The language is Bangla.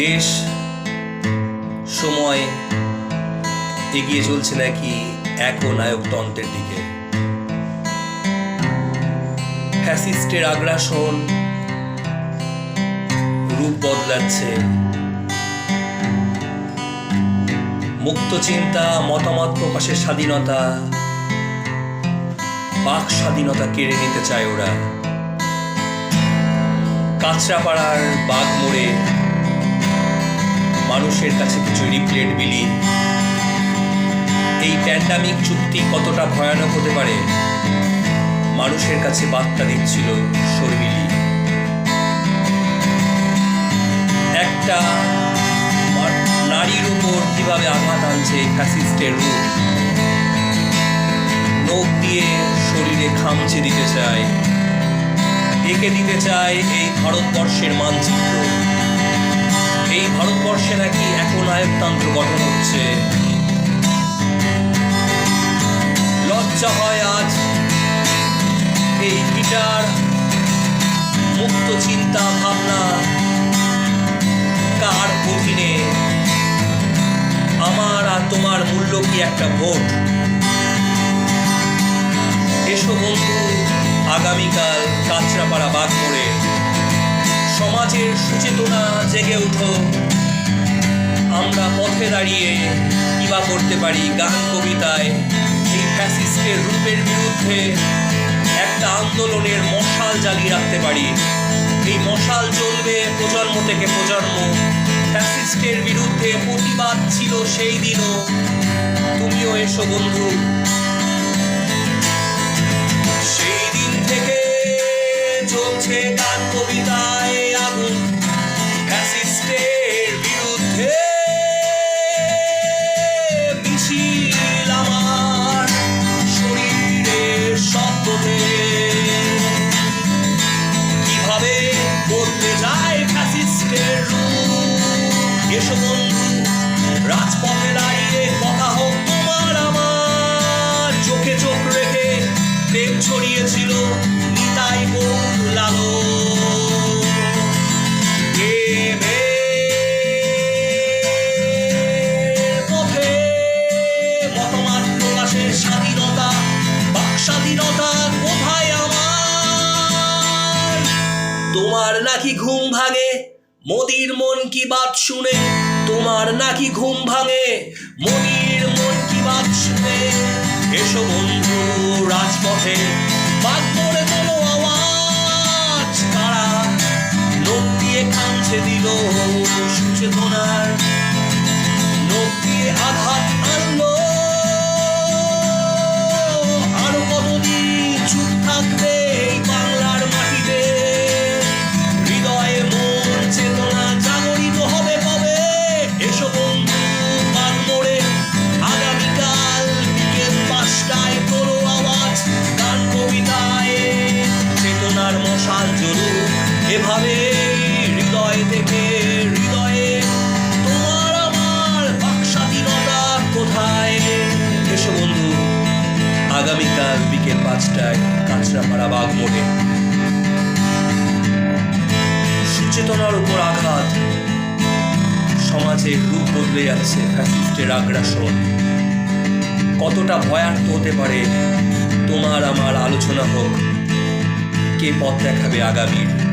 দেশ, সময় এগিয়ে চলছে নাকি একনায়কতন্ত্রের দিকে? ফ্যাসিস্টের আগ্রাসন রূপ বদলাচ্ছে। মুক্ত চিন্তা, মতামত প্রকাশের স্বাধীনতা, বাক স্বাধীনতা কেড়ে নিতে চায় ওরা। কাঁচরাপাড়ার বাঘ মোড়ে মানুষের কাছে কিছু রিপ্লেট বিলি। এই প্যান্ডামিক চুক্তি কতটা ভয়ানক হতে পারে? মানুষের কাছে বার্তা দিচ্ছিল শর্মিলি। একটা নারীর উপর কীভাবে আঘাত আনছে ফ্যাসিস্টের রূপ। নখ দিয়ে শরীরে খামচে দিতে চায়। এঁকে দিতে চায় এই ভারতবর্ষের মানচিত্র। এই ভারতবর্ষে নাকি একনায়কতন্ত্র গঠন হচ্ছে। লজ্জা হয় আজ এই গিটার মুক্ত চিন্তা ভাবনা কার অধীনে? আমার আর তোমার মূল্য কি একটা ভোট? এসো বন্ধু, আগামীকাল কাঁচরাপাড়া বাগ মোড়ে সমাজের সুচেতনা জেগে উঠো আমরা পথে দাঁড়িয়ে কিবা করতে পারি গান কবিতায়। এই ফ্যাসিস্টের রূপের বিরুদ্ধে একটা আন্দোলনের মশাল জ্বালিয়ে রাখতে পারি। এই মশাল চলবে প্রজন্ম থেকে প্রজন্ম। ফ্যাসিস্টের বিরুদ্ধে প্রতিবাদ ছিল সেই দিনও। তুমিও এসো বন্ধু। এসো বন্ধু কথা হোক তোমার আমার। চোখে চোখ রেখে প্রেম ছড়িয়েছিল নিতাই গৌর লালো স্বাধীনতা, বাক স্বাধীনতা কোথায় আমার? তোমার নাকি ঘুম ভাঙে মোদির মন কি বাত শুনে, তোমার নাকি ঘুম ভাঙে? মোদির মন কি বাত শুনে, এসো বন্ধু রাজপথে বাদ পড়ে আওয়াজ কারা? লোক দিয়ে কাঁদছে দিল সুচেতনার লোক দিয়ে আঘাত পাঁচটায় কাঁচরাপাড়া বাঘ মোড়ে সুচেতনার উপর আঘাত। সমাজে রূপ বদলে যাচ্ছে ফ্যাসিস্টের আগ্রাসন। কতটা ভয়ার্থ হতে পারে, তোমার আমার আলোচনা হোক। কে পথ দেখাবে আগামীর?